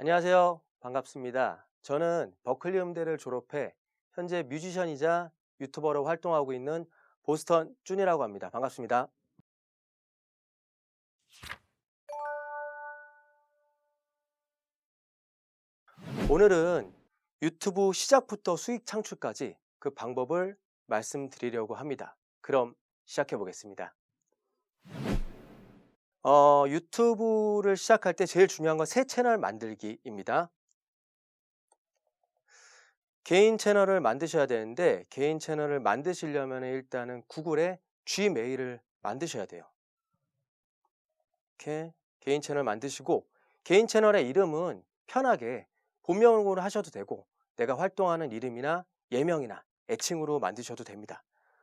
안녕하세요. 반갑습니다. 저는 버클리 음대를 졸업해 현재 뮤지션이자 유튜버로 활동하고 있는 보스턴 준이라고 합니다. 반갑습니다. 오늘은 유튜브 시작부터 수익 창출까지 그 방법을 말씀드리려고 합니다. 그럼 시작해 보겠습니다. 어, 유튜브를 시작할 때 제일 중요한 건 새 채널 만들기입니다. 개인 채널을 만드셔야 되는데 개인 채널을 만드시려면 일단은 구글에 G메일을 만드셔야 돼요. 이렇게 개인 채널 만드시고 개인 채널의 이름은 편하게 본명으로 하셔도 되고 내가 활동하는 이름이나 예명이나 애칭으로 만드셔도 됩니다.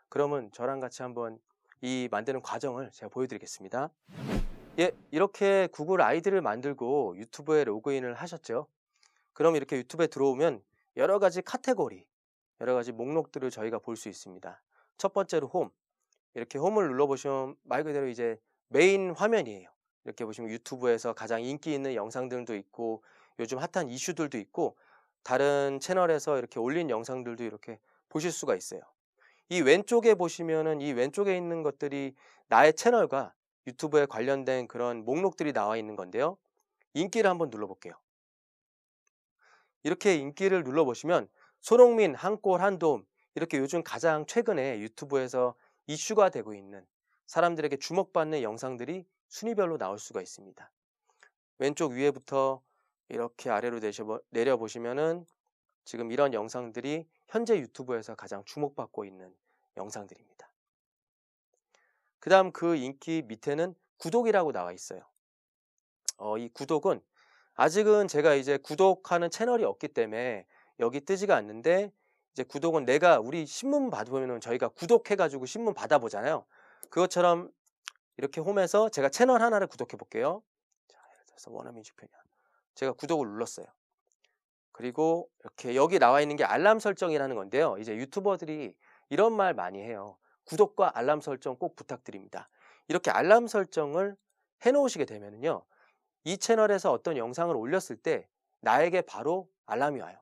그러면 저랑 같이 한번 이 만드는 과정을 제가 보여드리겠습니다. 예, 이렇게 구글 아이디를 만들고 유튜브에 로그인을 하셨죠. 그럼 이렇게 유튜브에 들어오면 여러 가지 카테고리, 여러 가지 목록들을 저희가 볼 수 있습니다. 첫 번째로 홈. 이렇게 홈을 눌러보시면 말 그대로 이제 메인 화면이에요. 이렇게 보시면 유튜브에서 가장 인기 있는 영상들도 있고 요즘 핫한 이슈들도 있고 다른 채널에서 이렇게 올린 영상들도 이렇게 보실 수가 있어요. 이 왼쪽에 보시면은 이 왼쪽에 있는 것들이 나의 채널과 유튜브에 관련된 그런 목록들이 나와 있는 건데요. 인기를 한번 눌러볼게요. 이렇게 인기를 눌러보시면 손흥민, 한골, 한돔 이렇게 요즘 가장 최근에 유튜브에서 이슈가 되고 있는 사람들에게 주목받는 영상들이 순위별로 나올 수가 있습니다. 왼쪽 위에부터 이렇게 아래로 내려보시면은 지금 이런 영상들이 현재 유튜브에서 가장 주목받고 있는 영상들입니다. 그 다음 그 인기 밑에는 구독이라고 나와 있어요. 어, 이 구독은 아직은 제가 이제 구독하는 채널이 없기 때문에 여기 뜨지가 않는데 이제 구독은 내가 우리 신문 받으면 저희가 구독해가지고 신문 받아보잖아요. 그것처럼 이렇게 홈에서 제가 채널 하나를 구독해 볼게요. 자, 예를 들어서 원어민주 편이야. 제가 구독을 눌렀어요. 그리고 이렇게 여기 나와 있는 게 알람 설정이라는 건데요. 이제 유튜버들이 이런 말 많이 해요. 구독과 알람 설정 꼭 부탁드립니다. 이렇게 알람 설정을 해 놓으시게 되면요. 이 채널에서 어떤 영상을 올렸을 때 나에게 바로 알람이 와요.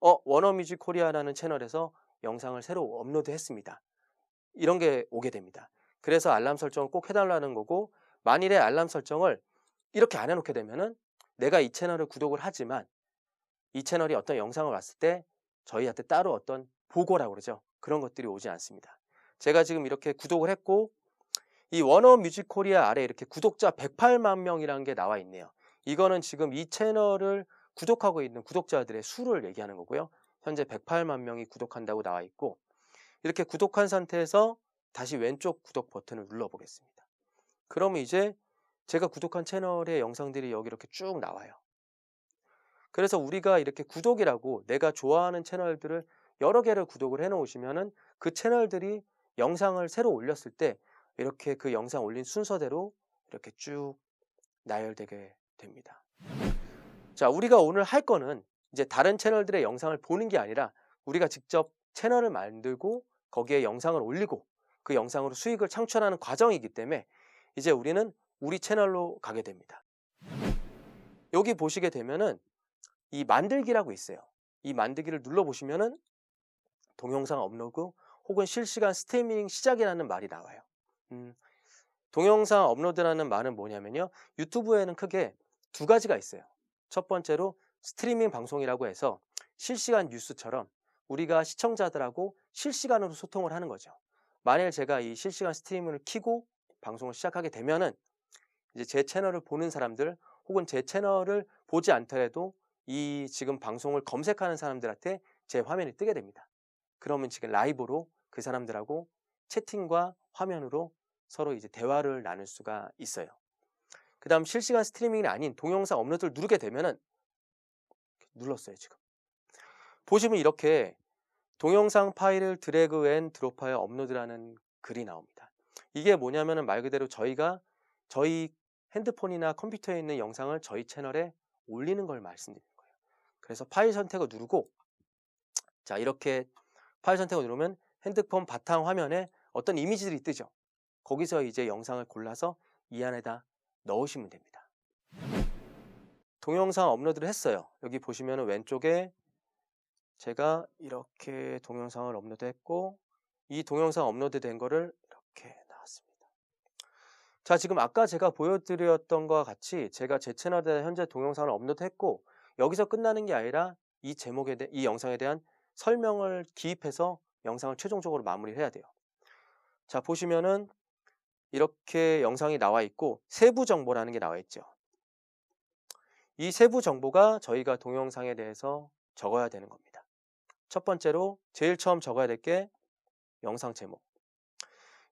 어, 워너뮤직 코리아라는 채널에서 영상을 새로 업로드 했습니다. 이런 게 오게 됩니다. 그래서 알람 설정을 꼭 해달라는 거고, 만일에 알람 설정을 이렇게 안 해놓게 되면은 내가 이 채널을 구독을 하지만 이 채널이 어떤 영상을 왔을 때 저희한테 따로 어떤 보고라고 그러죠. 그런 것들이 오지 않습니다. 제가 지금 이렇게 구독을 했고 이 워너 뮤직 코리아 아래 이렇게 구독자 108만 명이라는 게 나와 있네요. 이거는 지금 이 채널을 구독하고 있는 구독자들의 수를 얘기하는 거고요. 현재 108만 명이 구독한다고 나와 있고 이렇게 구독한 상태에서 다시 왼쪽 구독 버튼을 눌러 보겠습니다. 그러면 이제 제가 구독한 채널의 영상들이 여기 이렇게 쭉 나와요. 그래서 우리가 이렇게 구독이라고 내가 좋아하는 채널들을 여러 개를 구독을 해 놓으시면은 그 채널들이 영상을 새로 올렸을 때 이렇게 그 영상 올린 순서대로 이렇게 쭉 나열되게 됩니다. 자, 우리가 오늘 할 거는 이제 다른 채널들의 영상을 보는 게 아니라 우리가 직접 채널을 만들고 거기에 영상을 올리고 그 영상으로 수익을 창출하는 과정이기 때문에 이제 우리는 우리 채널로 가게 됩니다. 여기 보시게 되면은 이 만들기라고 있어요. 이 만들기를 눌러보시면은 동영상 업로드 혹은 실시간 스트리밍 시작이라는 말이 나와요. 음, 동영상 업로드라는 말은 뭐냐면요. 유튜브에는 크게 두 가지가 있어요. 첫 번째로 스트리밍 방송이라고 해서 실시간 뉴스처럼 우리가 시청자들하고 실시간으로 소통을 하는 거죠. 만일 제가 이 실시간 스트리밍을 키고 방송을 시작하게 되면은 이제 제 채널을 보는 사람들 혹은 제 채널을 보지 않더라도 이 지금 방송을 검색하는 사람들한테 제 화면이 뜨게 됩니다. 그러면 지금 라이브로 그 사람들하고 채팅과 화면으로 서로 이제 대화를 나눌 수가 있어요. 그 다음 실시간 스트리밍이 아닌 동영상 업로드를 누르게 되면은 눌렀어요, 지금. 보시면 이렇게 동영상 파일을 드래그 앤 드롭하여 업로드라는 글이 나옵니다. 이게 뭐냐면은 말 그대로 저희가 저희 핸드폰이나 컴퓨터에 있는 영상을 저희 채널에 올리는 걸 거예요. 그래서 파일 선택을 누르고 자, 이렇게 파일 선택을 누르면 핸드폰 바탕 화면에 어떤 이미지들이 뜨죠. 거기서 이제 영상을 골라서 이 안에다 넣으시면 됩니다. 동영상 업로드를 했어요. 여기 보시면은 왼쪽에 제가 이렇게 동영상을 업로드했고 이 동영상 업로드된 거를 이렇게 나왔습니다. 자, 지금 아까 제가 보여드렸던 것과 같이 제가 제 채널에 현재 동영상을 업로드했고 여기서 끝나는 게 아니라 이 제목에 대해 이 영상에 대한 설명을 기입해서 영상을 최종적으로 마무리를 해야 돼요. 자, 보시면은 이렇게 영상이 나와 있고 세부 정보라는 게 나와 있죠. 이 세부 정보가 저희가 동영상에 대해서 적어야 되는 겁니다. 첫 번째로 제일 처음 적어야 될 게 영상 제목.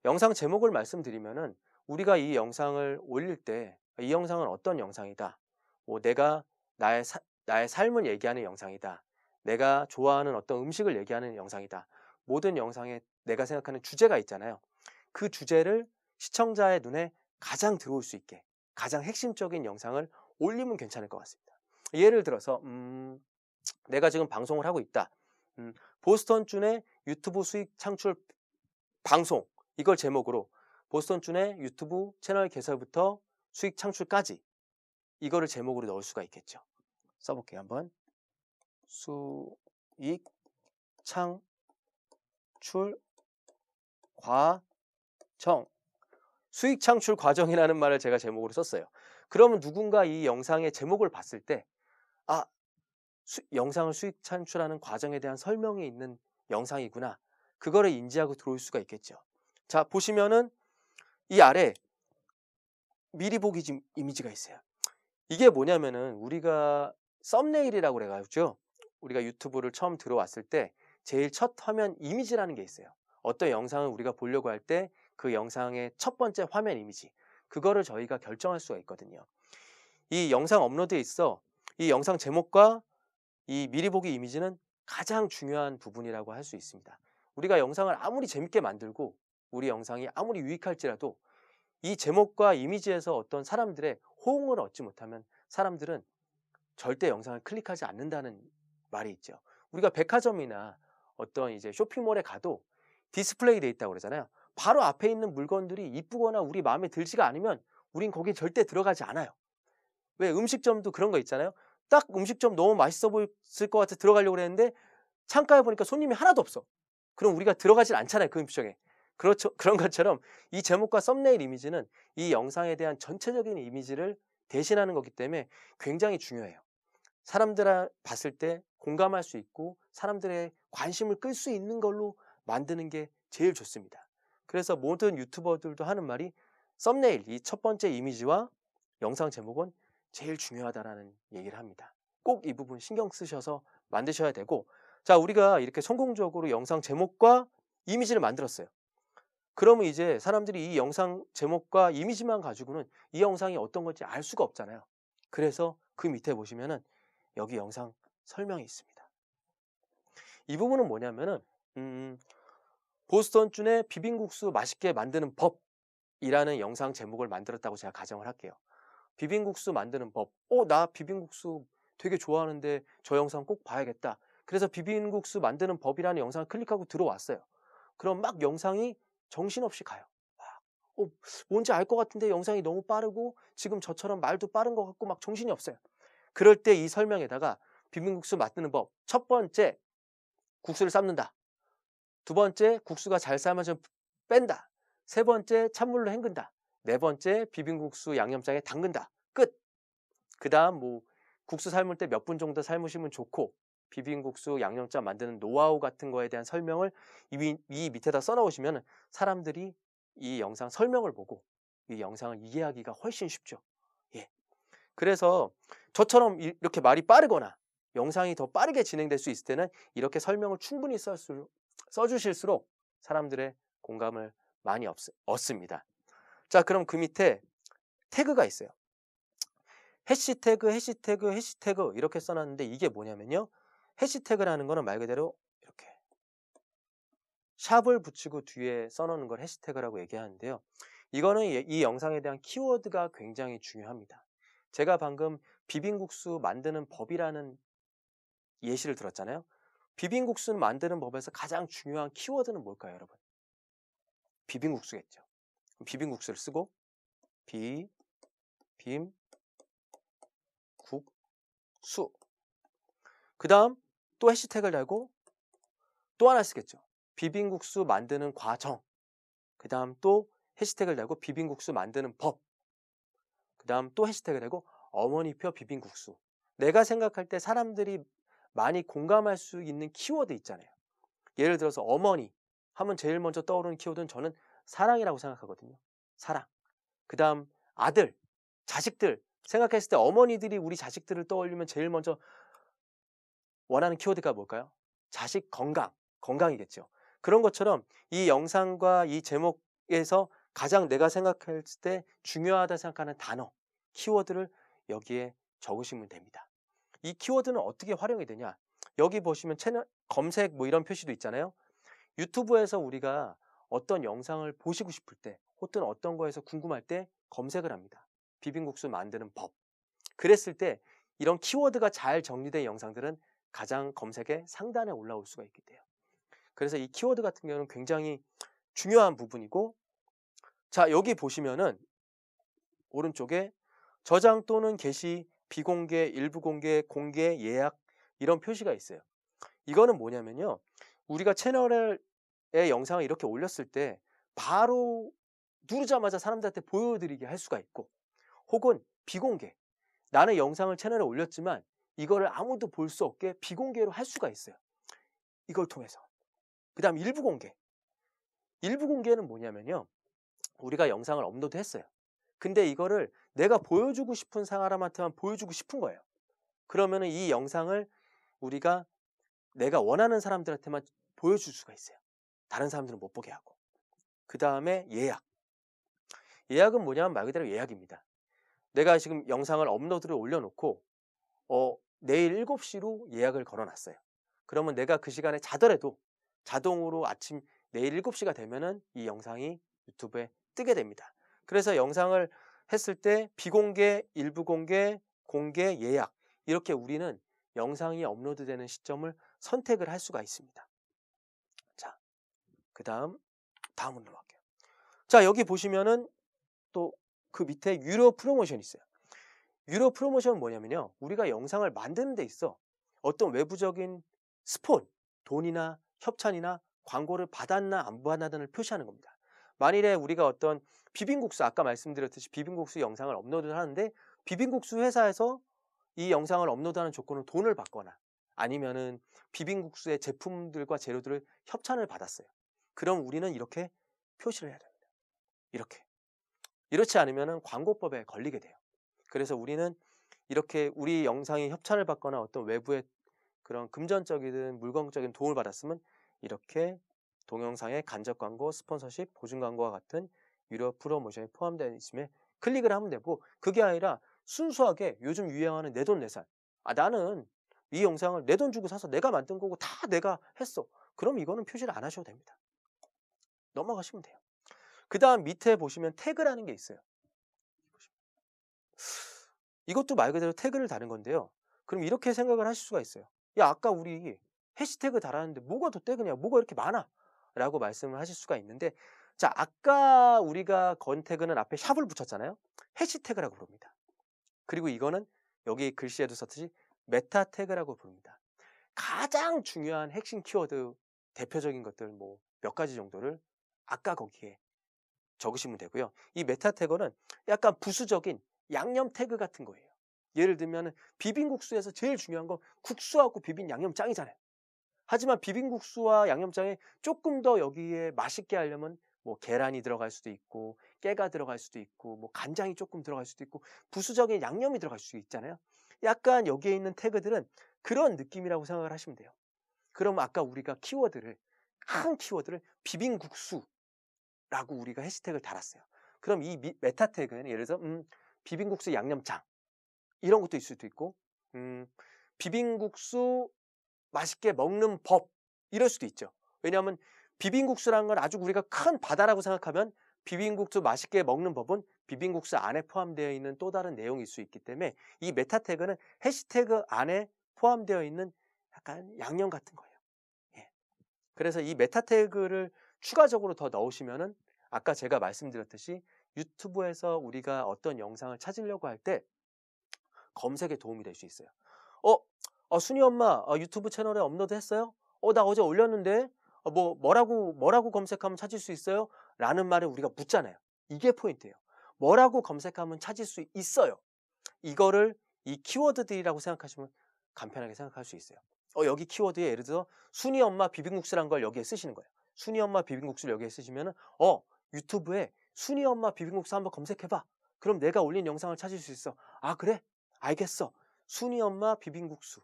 영상 제목을 말씀드리면은 우리가 이 영상을 올릴 때 이 영상은 어떤 영상이다. 뭐 내가 나의 사- 나의 삶을 얘기하는 영상이다. 내가 좋아하는 어떤 음식을 얘기하는 영상이다. 모든 영상에 내가 생각하는 주제가 있잖아요. 그 주제를 시청자의 눈에 가장 들어올 수 있게 가장 핵심적인 영상을 올리면 괜찮을 것 같습니다. 예를 들어서 음, 내가 지금 방송을 하고 있다. 음, 보스턴 준의 유튜브 수익 창출 방송 이걸 제목으로 보스턴 준의 유튜브 채널 개설부터 수익 창출까지 이거를 제목으로 넣을 수가 있겠죠. 써볼게요 한번 수익 창출 과정 수익 창출 과정이라는 말을 제가 제목으로 썼어요. 그러면 누군가 이 영상의 제목을 봤을 때, 아, 수- 영상을 수익 창출하는 과정에 대한 설명이 있는 영상이구나. 그거를 인지하고 들어올 수가 있겠죠. 자, 보시면은 이 아래 미리 보기 지- 이미지가 있어요. 이게 뭐냐면은 우리가 썸네일이라고 그래가지고 우리가 유튜브를 처음 들어왔을 때 제일 첫 화면 이미지라는 게 있어요. 어떤 영상을 우리가 보려고 할 때 그 영상의 첫 번째 화면 이미지 그거를 저희가 결정할 수가 있거든요. 이 영상 업로드에 있어 이 영상 제목과 이 미리 보기 이미지는 가장 중요한 부분이라고 할 수 있습니다. 우리가 영상을 아무리 재밌게 만들고 우리 영상이 아무리 유익할지라도 이 제목과 이미지에서 어떤 사람들의 호응을 얻지 못하면 사람들은 절대 영상을 클릭하지 않는다는 말이 있죠. 우리가 백화점이나 어떤 이제 쇼핑몰에 가도 디스플레이 돼 있다고 그러잖아요. 바로 앞에 있는 물건들이 이쁘거나 우리 마음에 들지가 않으면 우린 거기 절대 들어가지 않아요. 왜 음식점도 그런 거 있잖아요. 딱 음식점 너무 맛있어 보였을 것 같아 들어가려고 그랬는데 창가에 보니까 손님이 하나도 없어. 그럼 우리가 들어가질 않잖아요. 그 음식점에. 그렇죠. 그런 것처럼 이 제목과 썸네일 이미지는 이 영상에 대한 전체적인 이미지를 대신하는 거기 때문에 굉장히 중요해요. 사람들 봤을 때 공감할 수 있고 사람들의 관심을 끌 수 있는 걸로 만드는 게 제일 좋습니다. 그래서 모든 유튜버들도 하는 말이 썸네일, 이 첫 번째 이미지와 영상 제목은 제일 중요하다라는 얘기를 합니다. 꼭 이 부분 신경 쓰셔서 만드셔야 되고, 자, 우리가 이렇게 성공적으로 영상 제목과 이미지를 만들었어요. 그러면 이제 사람들이 이 영상 제목과 이미지만 가지고는 이 영상이 어떤 건지 알 수가 없잖아요. 그래서 그 밑에 보시면은 여기 영상 설명이 있습니다. 이 부분은 뭐냐면은, 음, 보스턴 준의 비빔국수 맛있게 만드는 법이라는 영상 제목을 만들었다고 제가 가정을 할게요. 비빔국수 만드는 법. 어, 나 비빔국수 되게 좋아하는데 저 영상 꼭 봐야겠다. 그래서 비빔국수 만드는 법이라는 영상을 클릭하고 들어왔어요. 그럼 막 영상이 정신없이 가요. 막, 어, 뭔지 알 것 같은데 영상이 너무 빠르고 지금 저처럼 말도 빠른 것 같고 막 정신이 없어요. 그럴 때 이 설명에다가 비빔국수 만드는 법. 첫 번째, 국수를 삶는다. 두 번째, 국수가 잘 삶아져 뺀다. 세 번째, 찬물로 헹근다. 네 번째, 비빔국수 양념장에 담근다. 끝. 그 다음 뭐 국수 삶을 때 몇 분 정도 삶으시면 좋고 비빔국수 양념장 만드는 노하우 같은 거에 대한 설명을 이, 이 밑에다 써놓으시면 사람들이 이 영상 설명을 보고 이 영상을 이해하기가 훨씬 쉽죠. 예. 그래서 저처럼 이- 이렇게 말이 빠르거나 영상이 더 빠르게 진행될 수 있을 때는 이렇게 설명을 충분히 써주실수록 사람들의 공감을 많이 얻, 얻습니다. 자, 그럼 그 밑에 태그가 있어요. 해시태그, 해시태그, 해시태그 이렇게 써놨는데 이게 뭐냐면요. 해시태그라는 거는 말 그대로 이렇게 샵을 붙이고 뒤에 써놓는 걸 해시태그라고 얘기하는데요. 이거는 이- 이 영상에 대한 키워드가 굉장히 중요합니다. 제가 방금 비빔국수 만드는 법이라는 예시를 들었잖아요. 비빔국수를 만드는 법에서 가장 중요한 키워드는 뭘까요, 여러분? 비빔국수겠죠. 비빔국수를 쓰고 비, 빔, 국, 비빔 국 수. 그 다음 또 해시태그를 달고 또 하나 쓰겠죠. 비빔국수 만드는 과정. 그 다음 또 해시태그를 달고 비빔국수 만드는 법. 그 다음 또 해시태그를 달고 어머니표 비빔국수. 내가 생각할 때 사람들이 많이 공감할 수 있는 키워드 있잖아요. 예를 들어서 어머니 하면 제일 먼저 떠오르는 키워드는 저는 사랑이라고 생각하거든요. 사랑. 그 다음 아들, 자식들. 생각했을 때 어머니들이 우리 자식들을 떠올리면 제일 먼저 원하는 키워드가 뭘까요? 자식 건강, 건강이겠죠. 그런 것처럼 이 영상과 이 제목에서 가장 내가 생각할 때 중요하다 생각하는 단어, 키워드를 여기에 적으시면 됩니다. 이 키워드는 어떻게 활용이 되냐? 여기 보시면 채널 검색 뭐 이런 표시도 있잖아요. 유튜브에서 우리가 어떤 영상을 보시고 싶을 때, 혹은 어떤 거에서 궁금할 때 검색을 합니다. 비빔국수 만드는 법. 그랬을 때 이런 키워드가 잘 정리된 영상들은 가장 검색에 상단에 올라올 수가 있게 돼요. 그래서 이 키워드 같은 경우는 굉장히 중요한 부분이고, 자, 여기 보시면은 오른쪽에 저장 또는 게시, 비공개, 일부 공개, 공개, 예약 이런 표시가 있어요. 이거는 뭐냐면요. 우리가 채널에 영상을 이렇게 올렸을 때 바로 누르자마자 사람들한테 보여드리게 할 수가 있고 혹은 비공개 나는 영상을 채널에 올렸지만 이거를 아무도 볼 수 없게 비공개로 할 수가 있어요. 이걸 통해서. 그 다음 일부 공개. 일부 공개는 뭐냐면요. 우리가 영상을 업로드 했어요. 근데 이거를 내가 보여주고 싶은 사람한테만 보여주고 싶은 거예요. 그러면 이 영상을 우리가 내가 원하는 사람들한테만 보여줄 수가 있어요. 다른 사람들은 못 보게 하고. 그 다음에 예약. 예약은 뭐냐면 말 그대로 예약입니다. 내가 지금 영상을 업로드를 올려놓고, 어, 내일 7시로 예약을 걸어놨어요. 그러면 내가 그 시간에 자더라도 자동으로 아침 내일 7시가 되면은 이 영상이 유튜브에 뜨게 됩니다. 그래서 영상을 했을 때 비공개, 일부 공개, 공개, 예약 이렇게 우리는 영상이 업로드되는 시점을 선택을 할 수가 있습니다. 자, 그 다음 다음으로 넘어갈게요. 자, 여기 보시면은 또 그 밑에 유료 프로모션이 있어요. 유료 프로모션은 뭐냐면요. 우리가 영상을 만드는 데 있어 어떤 외부적인 스폰, 돈이나 협찬이나 광고를 받았나 안 받았나를 표시하는 겁니다. 만일에 우리가 어떤 비빔국수 아까 말씀드렸듯이 비빔국수 영상을 업로드를 하는데 비빔국수 회사에서 이 영상을 업로드하는 조건은 돈을 받거나 아니면은 비빔국수의 제품들과 재료들을 협찬을 받았어요. 그럼 우리는 이렇게 표시를 해야 됩니다. 이렇게. 이렇지 않으면 광고법에 걸리게 돼요. 그래서 우리는 이렇게 우리 영상이 협찬을 받거나 어떤 외부의 그런 금전적이든 물건적인 도움을 받았으면 이렇게 동영상의 간접 광고, 스폰서십, 보증 광고와 같은 유료 프로모션이 포함되어 있음에 클릭을 하면 되고 그게 아니라 순수하게 요즘 유행하는 내 돈 내산. 아 나는 이 영상을 내 돈 주고 사서 내가 만든 거고 다 내가 했어. 그럼 이거는 표시를 안 하셔도 됩니다. 넘어가시면 돼요. 그 다음 밑에 보시면 태그라는 게 있어요. 이것도 말 그대로 태그를 다는 건데요. 그럼 이렇게 생각을 하실 수가 있어요. 야, 아까 우리 해시태그 달았는데 뭐가 더 태그냐? 뭐가 이렇게 많아? 라고 말씀을 하실 수가 있는데, 자, 아까 우리가 건 태그는 앞에 샵을 붙였잖아요. 해시태그라고 부릅니다. 그리고 이거는 여기 글씨에도 썼듯이 메타 태그라고 부릅니다. 가장 중요한 핵심 키워드 대표적인 것들 뭐 몇 가지 정도를 아까 거기에 적으시면 되고요. 이 메타 태그는 약간 부수적인 양념 태그 같은 거예요. 예를 들면 비빔국수에서 제일 중요한 건 국수하고 비빔 양념장이잖아요. 하지만 비빔국수와 양념장에 조금 더 여기에 맛있게 하려면 뭐 계란이 들어갈 수도 있고 깨가 들어갈 수도 있고 뭐 간장이 조금 들어갈 수도 있고 부수적인 양념이 들어갈 수도 있잖아요. 약간 여기에 있는 태그들은 그런 느낌이라고 생각을 하시면 돼요. 그럼 아까 우리가 키워드를 큰 키워드를 비빔국수라고 우리가 해시태그를 달았어요. 그럼 이 메타 태그는 예를 들어서 음, 비빔국수 양념장 이런 것도 있을 수도 있고 음, 비빔국수 맛있게 먹는 법 이럴 수도 있죠. 왜냐하면 비빔국수라는 건 아주 우리가 큰 바다라고 생각하면 비빔국수 맛있게 먹는 법은 비빔국수 안에 포함되어 있는 또 다른 내용일 수 있기 때문에 이 메타 태그는 해시태그 안에 포함되어 있는 약간 양념 같은 거예요. 예. 그래서 이 메타 태그를 추가적으로 더 넣으시면은 아까 제가 말씀드렸듯이 유튜브에서 우리가 어떤 영상을 찾으려고 할 때 검색에 도움이 될 수 있어요. 어, 어, 순이 엄마 어, 유튜브 채널에 업로드 했어요? 어, 나 어제 올렸는데 어, 뭐 뭐라고 뭐라고 검색하면 찾을 수 있어요? 라는 말을 우리가 묻잖아요. 이게 포인트예요. 뭐라고 검색하면 찾을 수 있어요. 이거를 이 키워드들이라고 생각하시면 간편하게 생각할 수 있어요. 어, 여기 키워드에 예를 들어 순이 엄마 비빔국수란 걸 여기에 쓰시는 거예요. 순이 엄마 비빔국수를 여기에 쓰시면은 어, 유튜브에 순이 엄마 비빔국수 한번 검색해 봐. 그럼 내가 올린 영상을 찾을 수 있어. 아, 그래? 알겠어. 순이 엄마 비빔국수.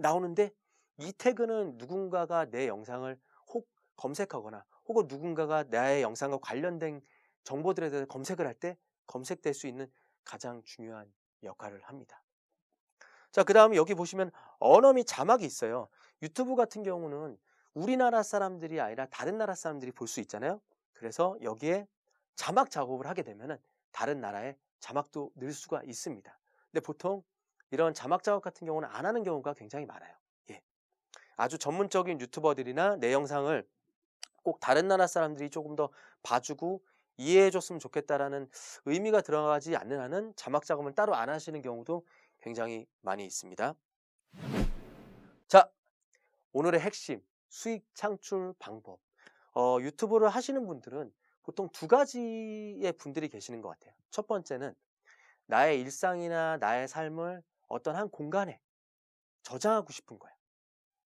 어? 나오는데 이 태그는 누군가가 내 영상을 혹 검색하거나 혹은 누군가가 나의 영상과 관련된 정보들에 대해서 검색을 할 때 검색될 수 있는 가장 중요한 역할을 합니다. 자, 그 다음에 여기 보시면 언어 및 자막이 있어요. 유튜브 같은 경우는 우리나라 사람들이 아니라 다른 나라 사람들이 볼 수 있잖아요. 그래서 여기에 자막 작업을 하게 되면은 다른 나라의 자막도 넣을 수가 있습니다. 근데 보통 이런 자막 작업 같은 경우는 안 하는 경우가 굉장히 많아요. 예. 아주 전문적인 유튜버들이나 내 영상을 꼭 다른 나라 사람들이 조금 더 봐주고 이해해 줬으면 좋겠다라는 의미가 들어가지 않는 한은 자막 작업을 따로 안 하시는 경우도 굉장히 많이 있습니다. 자, 오늘의 핵심 수익 창출 방법. 어, 유튜브를 하시는 분들은 보통 두 가지의 분들이 계시는 것 같아요. 첫 번째는 나의 일상이나 나의 삶을 어떤 한 공간에 저장하고 싶은 거예요.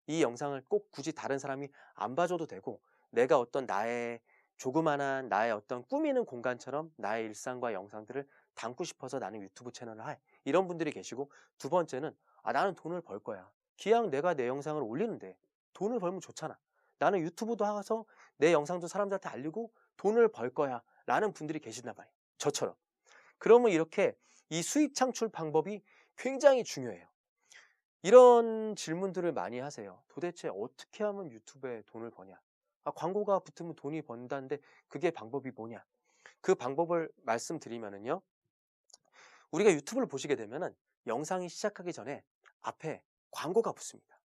이 영상을 꼭 굳이 다른 사람이 안 봐줘도 되고 내가 어떤 나의 조그만한 나의 어떤 꾸미는 공간처럼 나의 일상과 영상들을 담고 싶어서 나는 유튜브 채널을 해. 이런 분들이 계시고 두 번째는 아 나는 돈을 벌 거야. 기왕 내가 내 영상을 올리는데 돈을 벌면 좋잖아. 나는 유튜브도 하서 내 영상도 사람들한테 알리고 돈을 벌 거야. 라는 분들이 계시나 봐요. 저처럼. 그러면 이렇게 이 수익 창출 방법이 굉장히 중요해요. 이런 질문들을 많이 하세요. 도대체 어떻게 하면 유튜브에 돈을 버냐? 아, 광고가 붙으면 돈이 번다는데 그게 방법이 뭐냐? 그 방법을 말씀드리면은요. 우리가 유튜브를 보시게 되면은 영상이 시작하기 전에 앞에 광고가 붙습니다.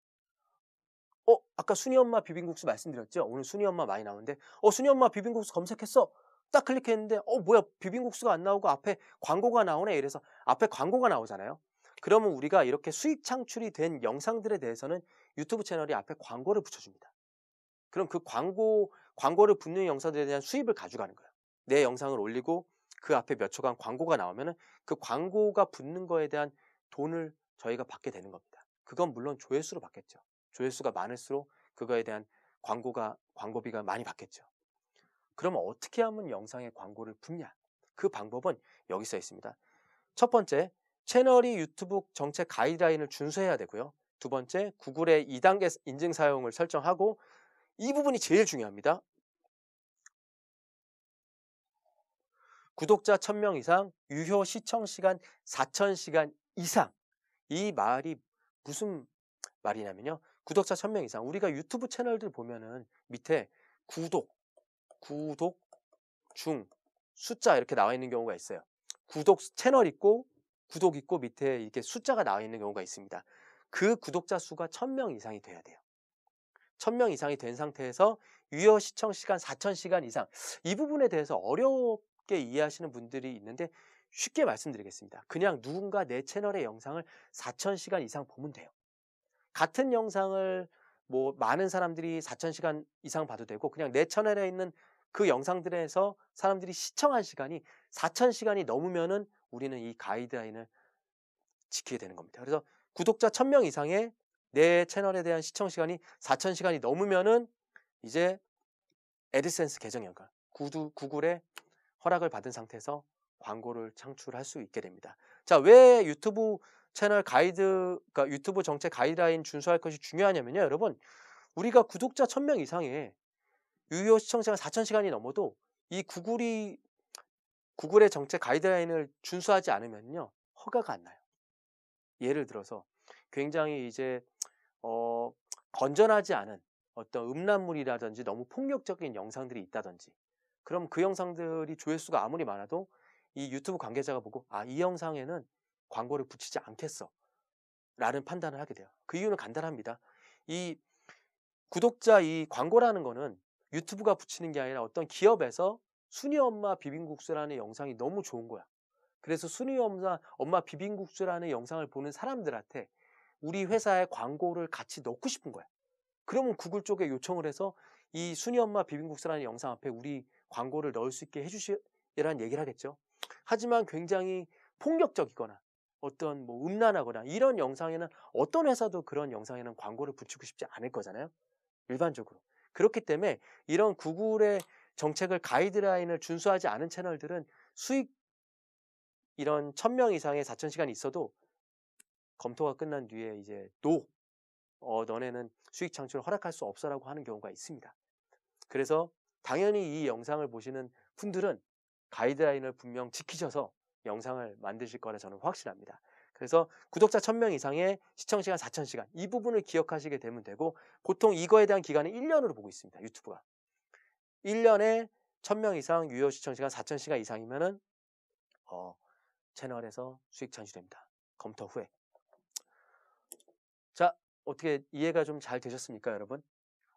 어, 아까 순이 엄마 비빔국수 말씀드렸죠? 오늘 순이 엄마 많이 나오는데, 어, 순이 엄마 비빔국수 검색했어? 딱 클릭했는데, 어, 뭐야, 비빔국수가 안 나오고 앞에 광고가 나오네? 이래서 앞에 광고가 나오잖아요? 그러면 우리가 이렇게 수익 창출이 된 영상들에 대해서는 유튜브 채널이 앞에 광고를 붙여줍니다. 그럼 그 광고, 광고를 붙는 영상들에 대한 수입을 가져가는 거예요. 내 영상을 올리고 그 앞에 몇 초간 광고가 나오면은 그 광고가 붙는 거에 대한 돈을 저희가 받게 되는 겁니다. 그건 물론 조회수로 받겠죠. 조회수가 많을수록 그거에 대한 광고가, 광고비가 많이 받겠죠. 그러면 어떻게 하면 영상에 광고를 붙냐? 그 방법은 여기 써 있습니다. 첫 번째, 채널이 유튜브 정책 가이드라인을 준수해야 되고요. 두 번째, 구글의 2단계 인증 사용을 설정하고 이 부분이 제일 중요합니다. 구독자 1000명 이상, 유효 시청 시간 4000시간 이상. 이 말이 무슨 말이냐면요. 구독자 1000명 이상. 우리가 유튜브 채널들 보면은 밑에 구독, 구독, 중, 숫자 이렇게 나와 있는 경우가 있어요. 구독 채널 있고 구독 있고 밑에 이렇게 숫자가 나와 있는 경우가 있습니다. 그 구독자 수가 1000명 이상이 돼야 돼요. 1000명 이상이 된 상태에서 유효 시청 시간 4000시간 이상. 이 부분에 대해서 어렵게 이해하시는 분들이 있는데 쉽게 말씀드리겠습니다. 그냥 누군가 내 채널의 영상을 4000시간 이상 보면 돼요. 같은 영상을 뭐 많은 사람들이 4000시간 이상 봐도 되고 그냥 내 채널에 있는 그 영상들에서 사람들이 시청한 시간이 4000시간이 넘으면은 우리는 이 가이드라인을 지키게 되는 겁니다. 그래서 구독자 1000명 이상의 내 채널에 대한 시청 시간이 4000시간이 넘으면은 이제 에드센스 계정 연관, 구두, 구글의 허락을 받은 상태에서 광고를 창출할 수 있게 됩니다. 자, 왜 유튜브 채널 가이드, 그러니까 유튜브 정책 가이드라인 준수할 것이 중요하냐면요, 여러분. 우리가 구독자 1000명 이상의 유효 시청시간 4000시간이 넘어도 이 구글이 구글의 정책 가이드라인을 준수하지 않으면요 허가가 안 나요. 예를 들어서 굉장히 이제 어, 건전하지 않은 어떤 음란물이라든지 너무 폭력적인 영상들이 있다든지 그럼 그 영상들이 조회수가 아무리 많아도 이 유튜브 관계자가 보고 아 이 영상에는 광고를 붙이지 않겠어 라는 판단을 하게 돼요. 그 이유는 간단합니다. 이 구독자 이 광고라는 거는 유튜브가 붙이는 게 아니라 어떤 기업에서 순이 엄마 비빔국수라는 영상이 너무 좋은 거야. 그래서 순이 엄마, 엄마 비빔국수라는 영상을 보는 사람들한테 우리 회사에 광고를 같이 넣고 싶은 거야. 그러면 구글 쪽에 요청을 해서 이 순이 엄마 비빔국수라는 영상 앞에 우리 광고를 넣을 수 있게 해주시라는 얘기를 하겠죠. 하지만 굉장히 폭력적이거나 어떤 뭐 음란하거나 이런 영상에는 어떤 회사도 그런 영상에는 광고를 붙이고 싶지 않을 거잖아요. 일반적으로. 그렇기 때문에 이런 구글의 정책을 가이드라인을 준수하지 않은 채널들은 수익 이런 1000명 이상의 4000시간이 있어도 검토가 끝난 뒤에 이제 노 어, 너네는 수익 창출을 허락할 수 없어라고 하는 경우가 있습니다. 그래서 당연히 이 영상을 보시는 분들은 가이드라인을 분명 지키셔서 영상을 만드실 거라 저는 확실합니다. 그래서 구독자 1000명 이상의 시청시간 4000시간 이 부분을 기억하시게 되면 되고 보통 이거에 대한 기간은 1년으로 보고 있습니다. 유튜브가. 1년에 1000명 이상 유효 시청 시간 4000시간 이상이면은 어, 채널에서 수익 창출됩니다. 검토 후에. 자, 어떻게 이해가 좀 잘 되셨습니까, 여러분?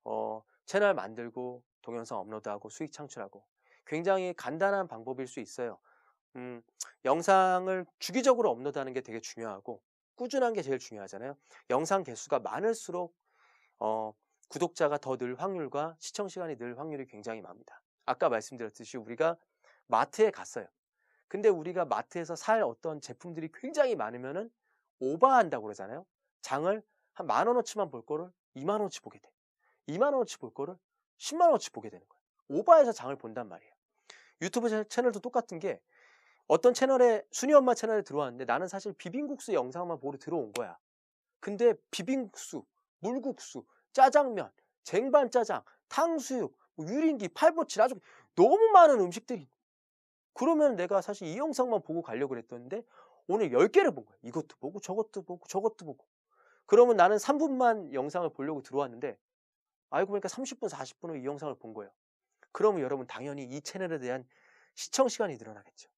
어, 채널 만들고 동영상 업로드하고 수익 창출하고 굉장히 간단한 방법일 수 있어요. 음, 영상을 주기적으로 업로드하는 게 되게 중요하고 꾸준한 게 제일 중요하잖아요. 영상 개수가 많을수록 어, 구독자가 더 늘 확률과 시청 시간이 늘 확률이 굉장히 많습니다. 아까 말씀드렸듯이 우리가 마트에 갔어요. 근데 우리가 마트에서 살 어떤 제품들이 굉장히 많으면은 오버한다고 그러잖아요. 장을 한 만 원어치만 볼 거를 2만 원어치 보게 돼. 2만 원어치 볼 거를 10만 원어치 보게 되는 거예요. 오버해서 장을 본단 말이에요. 유튜브 채널도 똑같은 게 어떤 채널에 순이 엄마 채널에 들어왔는데 나는 사실 비빔국수 영상만 보러 들어온 거야. 근데 비빔국수, 물국수, 짜장면, 쟁반짜장, 탕수육, 뭐 유린기, 팔보칠 아주 너무 많은 음식들이 그러면 내가 사실 이 영상만 보고 가려고 그랬었는데 오늘 10개를 본 거야. 이것도 보고 저것도 보고 저것도 보고. 그러면 나는 3분만 영상을 보려고 들어왔는데 알고 보니까 30분, 40분을 이 영상을 본 거예요. 그러면 여러분 당연히 이 채널에 대한 시청 시간이 늘어나겠죠.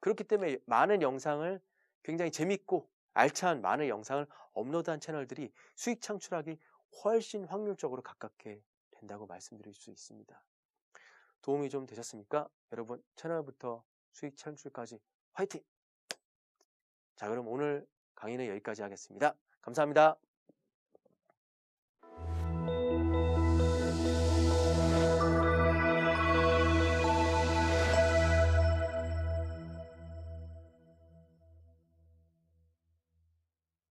그렇기 때문에 많은 영상을 굉장히 재밌고 알찬 많은 영상을 업로드한 채널들이 수익 창출하기 훨씬 확률적으로 가깝게 된다고 말씀드릴 수 있습니다. 도움이 좀 되셨습니까? 여러분 채널부터 수익 창출까지 화이팅! 자 그럼 오늘 강의는 여기까지 하겠습니다. 감사합니다.